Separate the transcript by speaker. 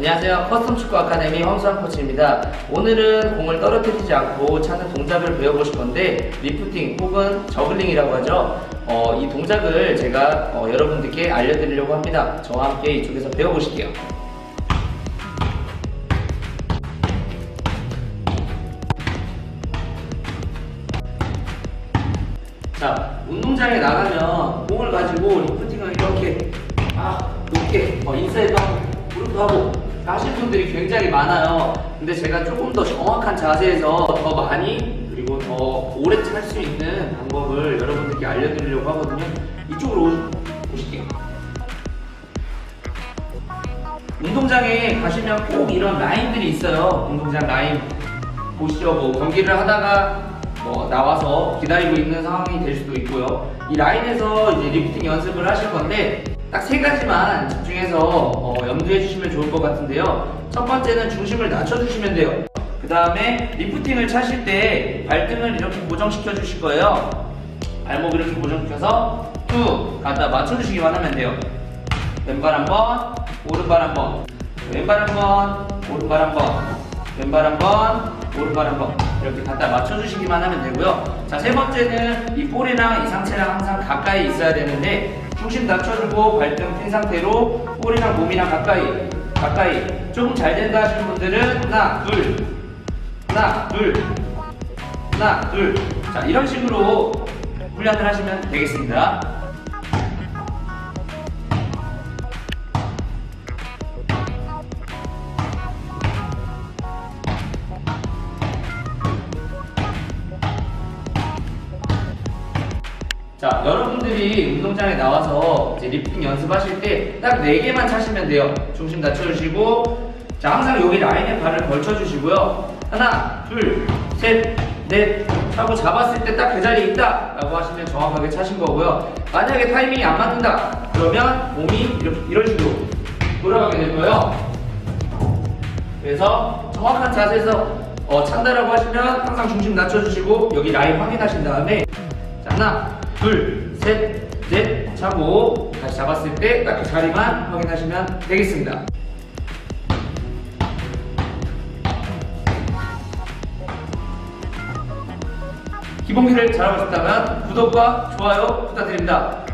Speaker 1: 안녕하세요. 커스텀 축구 아카데미 황수환 코치입니다. 오늘은 공을 떨어뜨리지 않고 차는 동작을 배워보실 건데 리프팅 혹은 저글링이라고 하죠. 어, 이 동작을 제가 어, 여러분들께 알려드리려고 합니다. 저와 함께 이쪽에서 배워보실게요. 자, 운동장에 나가면 공을 가지고 리프팅을 이렇게 아 높게 어, 인사이드 하고 무릎도 하고 하실 분들이 굉장히 많아요. 근데 제가 조금 더 정확한 자세에서 더 많이 그리고 더 오래 할수 있는 방법을 여러분들께 알려드리려고 하거든요. 이쪽으로 오- 오실게요. 운동장에 가시면 꼭 이런 라인들이 있어요. 운동장 라인 보시죠. 뭐 경기를 하다가 뭐 나와서 기다리고 있는 상황이 될 수도 있고요. 이 라인에서 이제 리프팅 연습을 하실 건데 딱 세 가지만 집중해서 어, 염두해 주시면 좋을 것 같은데요. 첫 번째는 중심을 낮춰주시면 돼요. 그 다음에 리프팅을 차실 때 발등을 이렇게 고정시켜 주실 거예요. 발목 이렇게 고정시켜서 쭉 갖다 맞춰주시기만 하면 돼요. 왼발 한 번, 오른발 한 번, 왼발 한 번, 오른발 한 번, 왼발 한 번, 오른발 한 번. 이렇게 갖다 맞춰주시기만 하면 되고요. 자, 세 번째는 이 볼이랑 이 상체랑 항상 가까이 있어야 되는데 중심 낮춰주고 발등 핀 상태로 볼이랑 몸이랑 가까이, 가까이. 조금 잘 된다 하시는 분들은 하나, 둘, 하나, 둘, 하나, 둘. 자, 이런 식으로 훈련을 하시면 되겠습니다. 자, 여러분들이 운동장에 나와서 이제 리프팅 연습하실 때 딱 4개만 차시면 돼요. 중심 낮춰주시고, 자, 항상 여기 라인에 발을 걸쳐주시고요. 하나, 둘, 셋, 넷 하고 잡았을 때 딱 그 자리에 있다 라고 하시면 정확하게 차신 거고요. 만약에 타이밍이 안 맞는다 그러면 몸이 이렇게 이런 식으로 돌아가게 될 거예요. 그래서 정확한 자세에서 어, 찬다라고 하시면 항상 중심 낮춰주시고 여기 라인 확인하신 다음에 자, 하나, 둘, 셋, 넷 차고 다시 잡았을 때 딱 그 자리만 확인하시면 되겠습니다. 기본기를 잘하고 싶다면 구독과 좋아요 부탁드립니다.